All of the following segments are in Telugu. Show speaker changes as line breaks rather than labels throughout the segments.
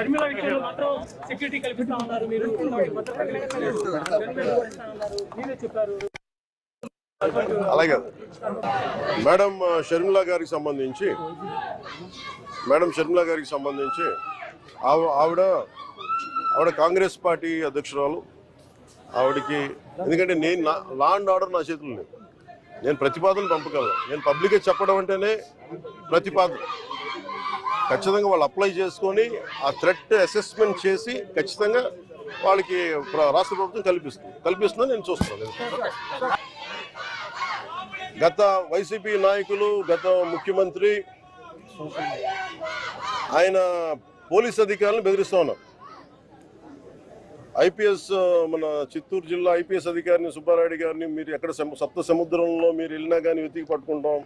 షర్మిల విషయంలో మాత్రం సెక్యూరిటీ కల్పిస్తా ఉన్నారు మీరు. మీరే చెప్పారు
అలాగే. మేడం షర్మిల గారికి సంబంధించి మేడం షర్మిల గారికి సంబంధించి ఆవిడ ఆవిడ కాంగ్రెస్ పార్టీ అధ్యక్షురాలు. ఆవిడకి ఎందుకంటే నేను నా లా అండ్ ఆర్డర్ నా చేతులు నేను ప్రతిపాదన పంపగలను. నేను పబ్లిక్గా చెప్పడం అంటేనే ప్రతిపాదన. ఖచ్చితంగా వాళ్ళు అప్లై చేసుకొని ఆ థ్రెట్ అసెస్మెంట్ చేసి ఖచ్చితంగా వాళ్ళకి రాష్ట్ర ప్రభుత్వం కల్పిస్తుంది. కల్పిస్తుందని నేను చూస్తున్నాను. గత వైసీపీ నాయకులు గత ముఖ్యమంత్రి ఆయన పోలీస్ అధికారులను బెదిరిస్తూ ఉన్నారు. ఐపీఎస్ మన చిత్తూరు జిల్లా ఐపీఎస్ అధికారిని సుబ్బారాయుడు గారిని మీరు ఎక్కడ సప్త సముద్రంలో మీరు వెళ్ళినా కానీ వెతికి పట్టుకుంటాం.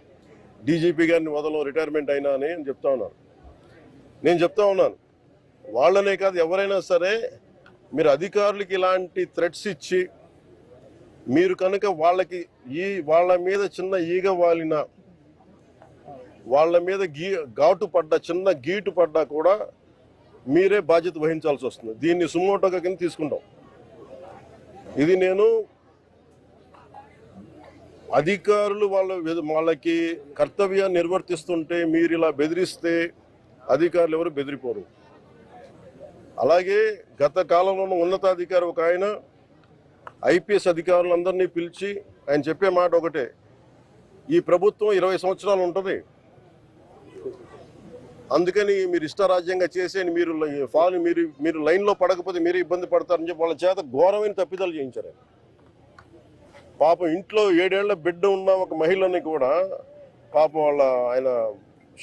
డీజీపీ గారిని వదలం రిటైర్మెంట్ అయినా అని అని చెప్తా ఉన్నారు. నేను చెప్తా ఉన్నాను. వాళ్ళనే కాదు ఎవరైనా సరే మీరు అధికారులకి ఇలాంటి థ్రెట్స్ ఇచ్చి మీరు కనుక వాళ్ళకి ఈ వాళ్ళ మీద చిన్న ఈగ వాలిన వాళ్ళ మీద గీ ఘాటు పడ్డ చిన్న గీటు పడ్డా కూడా మీరే బాధ్యత వహించాల్సి వస్తుంది. దీన్ని సుమోటోగా కింద తీసుకుంటాం. ఇది నేను అధికారులు వాళ్ళ వాళ్ళకి కర్తవ్యాన్ని నిర్వర్తిస్తుంటే మీరు ఇలా బెదిరిస్తే అధికారులు ఎవరు బెదిరిపోరు. అలాగే గత కాలంలో ఉన్న ఉన్నతాధికారి ఒక ఆయన ఐపీఎస్ అధికారులందరినీ పిలిచి ఆయన చెప్పే మాట ఒకటే ఈ ప్రభుత్వం ఇరవై సంవత్సరాలు ఉంటుంది. అందుకని మీరు ఇష్టారాజ్యంగా చేసేయండి మీరు ఫాలో మీరు మీరు లైన్లో పడకపోతే మీరే ఇబ్బంది పడతారని చెప్పి వాళ్ళ చేత ఘోరమైన తప్పిదాలు చేయించారు పాపం ఇంట్లో ఏడేళ్ళ బిడ్డ ఉన్న ఒక మహిళని కూడా పాపం వాళ్ళ ఆయన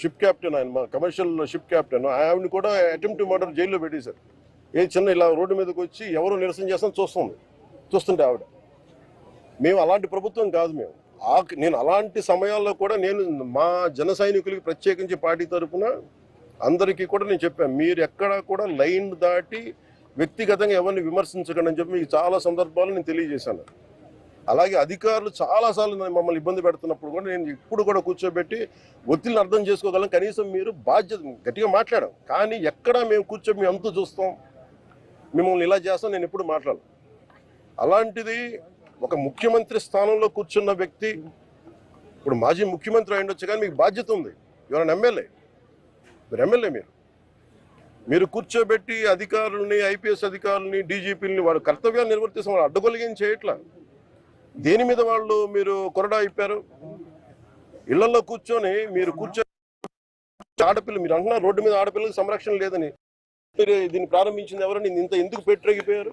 షిప్ క్యాప్టెన్ ఆయన మా కమర్షియల్ షిప్ క్యాప్టెన్ ఆవిడని కూడా అటెంప్ట్ మర్డర్ జైల్లో పెట్టేశారు. ఏ చిన్న ఇలా రోడ్డు మీదకి వచ్చి ఎవరు నిరసన చేస్తాం చూస్తుంది. చూస్తుంటే ఆవిడ. మేము అలాంటి ప్రభుత్వం కాదు మేము. ఆ నేను అలాంటి సమయాల్లో కూడా నేను మా జన సైనికులకి ప్రత్యేకించి పార్టీ తరఫున అందరికీ కూడా నేను చెప్పాను. మీరు ఎక్కడ కూడా లైన్ దాటి వ్యక్తిగతంగా ఎవరిని విమర్శించకండి అని చెప్పి మీకు చాలా సందర్భాలు నేను తెలియజేశాను. అలాగే అధికారులు చాలాసార్లు మమ్మల్ని ఇబ్బంది పెడుతున్నప్పుడు కూడా నేను ఇప్పుడు కూడా కూర్చోబెట్టి ఒత్తిడిని అర్థం చేసుకోగలం. కనీసం మీరు బాధ్యత గట్టిగా మాట్లాడాం. కానీ ఎక్కడ మేము కూర్చో మేము అంతు చూస్తాం. మిమ్మల్ని ఇలా చేస్తాం నేను ఎప్పుడు మాట్లాడను. అలాంటిది ఒక ముఖ్యమంత్రి స్థానంలో కూర్చున్న వ్యక్తి ఇప్పుడు మాజీ ముఖ్యమంత్రి అయిండొచ్చు కానీ మీకు బాధ్యత ఉంది. ఎవరైనా ఎమ్మెల్యే మీరు ఎమ్మెల్యే మీరు. మీరు కూర్చోబెట్టి అధికారుల్ని ఐపీఎస్ అధికారుల్ని డీజీపీలని వాడు కర్తవ్యాలు నిర్వర్తిస్తాం వాళ్ళు అడ్డగొలిగేం చేయట్లా? దేని మీద వాళ్ళు మీరు కొరడా ఇప్పారు ఇళ్ళలో కూర్చొని మీరు కూర్చొని ఆడపిల్ల మీరు అంటున్నారు రోడ్డు మీద ఆడపిల్లలకు సంరక్షణ లేదని. మీరు దీన్ని ప్రారంభించింది ఎవరని ఇంత ఎందుకు పెట్టిరగిపోయారు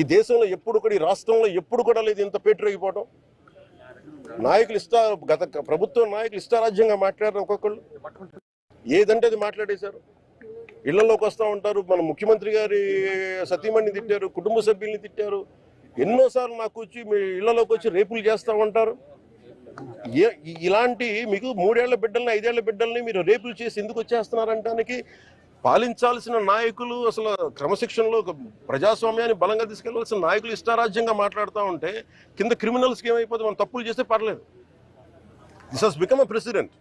ఈ దేశంలో ఎప్పుడు కూడా ఈ రాష్ట్రంలో ఎప్పుడు కూడా లేదు ఇంత పెట్టిరగిపోవడం నాయకులు ఇస్తా గత ప్రభుత్వం నాయకులు ఇష్టారాజ్యంగా మాట్లాడారు ఒక్కొక్కళ్ళు. ఏదంటే అది మాట్లాడేశారు. ఇళ్ళలోకి వస్తూ ఉంటారు. మన ముఖ్యమంత్రి గారి సతీమణిని తిట్టారు కుటుంబ సభ్యుల్ని తిట్టారు. ఎన్నోసార్లు నాకు వచ్చి మీ ఇళ్ళలోకి వచ్చి రేపులు చేస్తూ ఉంటారు ఏ ఇలాంటి మీకు మూడేళ్ళ బిడ్డల్ని ఐదేళ్ళ బిడ్డల్ని మీరు రేపులు చేసి ఎందుకు వచ్చేస్తున్నారంటానికి పాలించాల్సిన నాయకులు అసలు క్రమశిక్షణలో ఒక ప్రజాస్వామ్యాన్ని బలంగా తీసుకెళ్ళాల్సిన నాయకులు ఇష్టారాజ్యంగా మాట్లాడుతూ ఉంటే కింద క్రిమినల్స్కి ఏమైపోతే మనం తప్పులు చేస్తే పర్లేదు. This has become a president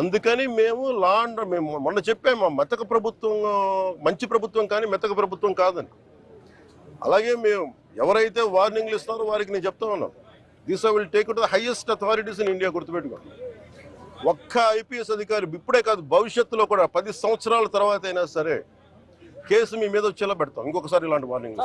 అందుకని మేము లా అండ్ మేము మొన్న చెప్పాము మా మెతక ప్రభుత్వం మంచి ప్రభుత్వం కానీ మెతక ప్రభుత్వం కాదని. అలాగే మేము ఎవరైతే వార్నింగ్లు ఇస్తారో వారికి నేను చెప్తా ఉన్నాను. This will take to the highest authorities in India గుర్తుపెట్టుకోండి. ఒక్క ఐపీఎస్ అధికారి ఇప్పుడే కాదు భవిష్యత్తులో కూడా పది సంవత్సరాల తర్వాత అయినా సరే కేసు మీ మీద వచ్చేలా పెడతాం. ఇంకొకసారి ఇలాంటి వార్నింగ్